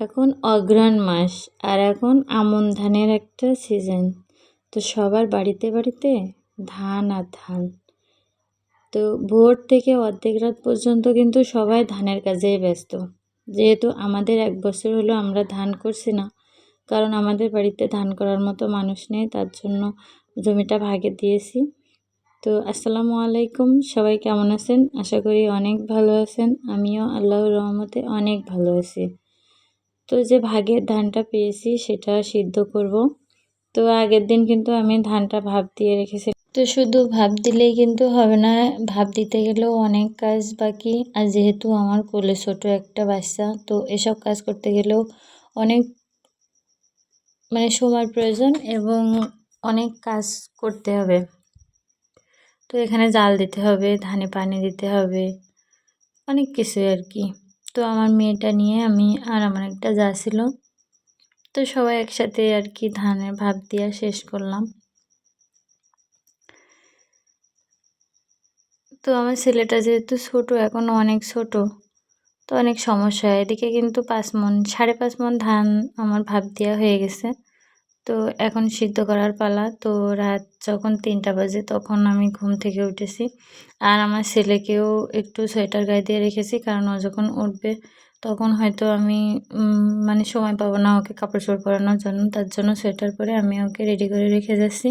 এখন অগ্রহায়ণ মাস আর এখন আমন ধানের একটা সিজন তো সবার বাড়িতে বাড়িতে ধান আর ধান। তো ভোর থেকে অর্ধেক রাত পর্যন্ত কিন্তু সবাই ধানের কাজেই ব্যস্ত। যেহেতু আমাদের এক বছর হলো আমরা ধান করছি না, কারণ আমাদের বাড়িতে ধান করার মতো মানুষ নেই, তার জন্য জমিটা ভাগে দিয়েছি। তো আসসালামু আলাইকুম, সবাই কেমন আছেন? আশা করি অনেক ভালো আছেন। আমিও আল্লাহর রহমতে অনেক ভালো আছি। তো যে ভাগের ধানটা পেয়েছি সেটা সিদ্ধ করব। তো আগের দিন কিন্তু আমি ধানটা ভাব দিয়ে রেখেছি। তো শুধু ভাব দিলেই কিন্তু হবে না ভাব দিতে গেলেও অনেক কাজ বাকি। আর যেহেতু আমার কোলে ছোটো একটা বাচ্চা, তো এসব কাজ করতে গেলেও অনেক মানে সময় প্রয়োজন এবং অনেক কাজ করতে হবে। তো এখানে জাল দিতে হবে, ধানে পানি দিতে হবে, অনেক কিছু আর কি। তো আমার মেয়েটা নিয়ে আমি আর আমার একটা যা ছিল, তো সবাই একসাথে আর কি ধানের ভাব দিয়া শেষ করলাম। তো আমার ছেলেটা যেহেতু ছোট এখনও অনেক ছোট, তো অনেক সমস্যা এদিকে কিন্তু পাঁচ মন, সাড়ে পাঁচ মন ধান আমার ভাব দেওয়া হয়ে গেছে। তো এখন সিদ্ধ করার পালা। তো রাত যখন তিনটা বাজে তখন আমি ঘুম থেকে উঠেছি। আর আমার ছেলেকেও একটু সোয়েটার গায়ে দিয়ে রেখেছি কারণ ও যখন উঠবে তখন হয়তো আমি মানে সময় পাবো না ওকে কাপড় চোপড় পরানোর জন্য। তার জন্য সোয়েটার পরে আমি ওকে রেডি করে রেখে যাচ্ছি।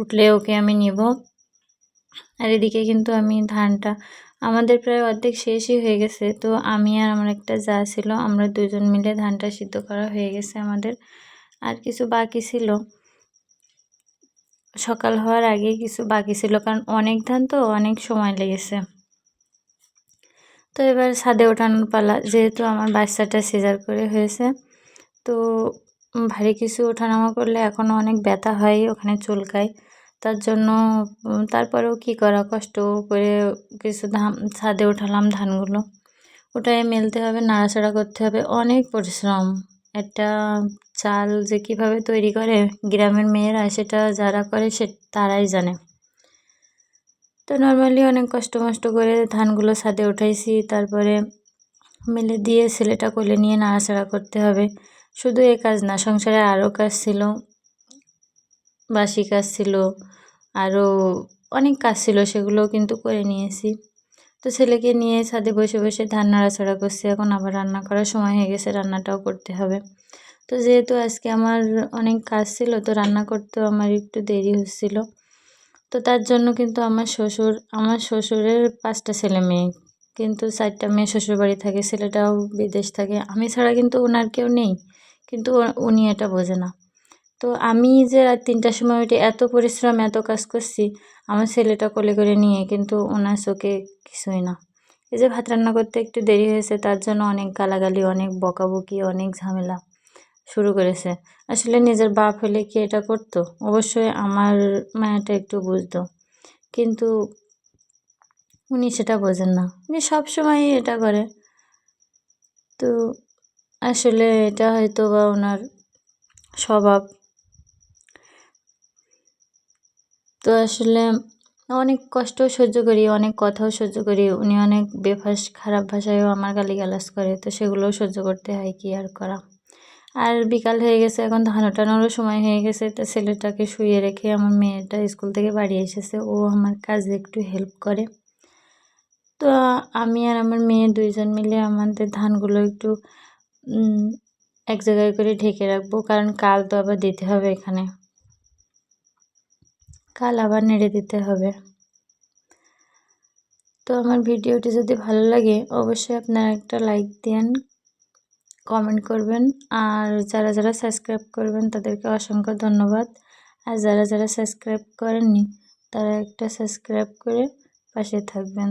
উঠলে ওকে আমি নিব। আর এদিকে কিন্তু আমি ধানটা, আমাদের প্রায় অর্ধেক শেষই হয়ে গেছে। তো আমি আর আমার একটা যা ছিল, আমরা দুজন মিলে ধানটা সিদ্ধ করা হয়ে গেছে আমাদের। আর কিছু বাকি ছিল। সকাল হওয়ার আগে কিছু বাকি ছিল, কারণ অনেক ধান তো অনেক সময় লেগেছে। তো এবার ছাদে ওঠানোর পালা, যেহেতু আমার বাচ্চাটা সিজার করে হয়েছে, তো ভারী কিছু ওঠানামা করলে এখনও অনেক ব্যথা হয় ওখানে চুলকায়। তার জন্য তারপরেও কি করা কষ্ট করে কিছু ধান, ছাদে উঠালাম ধানগুলো। ওটাই মেলতে হবে, নাড়াচাড়া করতে হবে, অনেক পরিশ্রম। একটা চাল যে কীভাবে তৈরি করে গ্রামের মেয়েরা সেটা যারা করে সে তারাই জানে। তো নর্মালি অনেক কষ্ট মষ্ট করে ধানগুলো ছাদে উঠাইছি, তারপরে মেলে দিয়ে ছেলেটা কোলে নিয়ে নাড়াচাড়া করতে হবে। শুধু এ কাজ না, সংসারে আরও কাজ ছিল, বাসি কাজ ছিল, আরও অনেক কাজ ছিল সেগুলো কিন্তু করে নিয়েছি। তো ছেলেকে নিয়ে ছাদে বসে বসে ধান নাড়াচাড়া করছি। এখন আবার রান্না করার সময় হয়ে গেছে, রান্নাটাও করতে হবে। তো যেহেতু আজকে আমার অনেক কাজ ছিল, তো রান্না করতেও আমার একটু দেরি হচ্ছিল। তো তার জন্য কিন্তু আমার শ্বশুর, আমার শ্বশুরের পাঁচটা ছেলে মেয়ে, কিন্তু চারটা মেয়ে শ্বশুরবাড়ি থাকে, ছেলেটাও বিদেশ থাকে। আমি ছাড়া কিন্তু ওনার কেউ নেই, কিন্তু উনি এটা বোঝে না। তো আমি যে রাত তিনটার সময় উঠে এত পরিশ্রম, এত কাজ করছি, আমার ছেলেটা কোলে করে নিয়ে কিন্তু ওনার চোখে কিছুই না। এই যে ভাত রান্না করতে একটু দেরি হয়েছে, তার জন্য অনেক গালাগালি, অনেক বকাবকি, অনেক ঝামেলা শুরু করেছে। আসলে নিজের বাপ হলে কি এটা করতো? অবশ্যই আমার মায়াটা একটু বুঝতো। কিন্তু উনি সেটা বোঝেন না। উনি সবসময়ই এটা করে। তো আসলে এটা হয়তো বা ওনার স্বভাব তো আসলে অনেক কষ্ট সহ্য করি, অনেক কথাও সহ্য করি। উনি অনেক বেফাস, খারাপ ভাষায়ও আমার গালিগালাজ করে, তো সেগুলোও সহ্য করতে হয়, কি আর করা? আর বিকাল হয়ে গেছে, এখন ধান ওঠানোরও সময় হয়ে গেছে, তা ছেলেটাকে শুয়ে রেখে আমার মেয়েটা স্কুল থেকে বাড়ি এসেছে, ও আমার কাজে একটু হেল্প করে। তো আমি আর আমার মেয়ে দুইজন মিলে আমাদের ধানগুলো একটু এক জায়গায় করে ঢেকে রাখব, কারণ কাল তো আবার দিতে হবে এখানে। কাল আবার নেড়ে দিতে হবে। তো আমার ভিডিওটি যদি ভালো লাগে, অবশ্যই আপনারা একটা লাইক দেন কমেন্ট করবেন, আর যারা যারা সাবস্ক্রাইব করবেন তাদেরকে অসংখ্য ধন্যবাদ। আর যারা যারা সাবস্ক্রাইব করেননি, তারা একটা সাবস্ক্রাইব করে পাশে থাকবেন।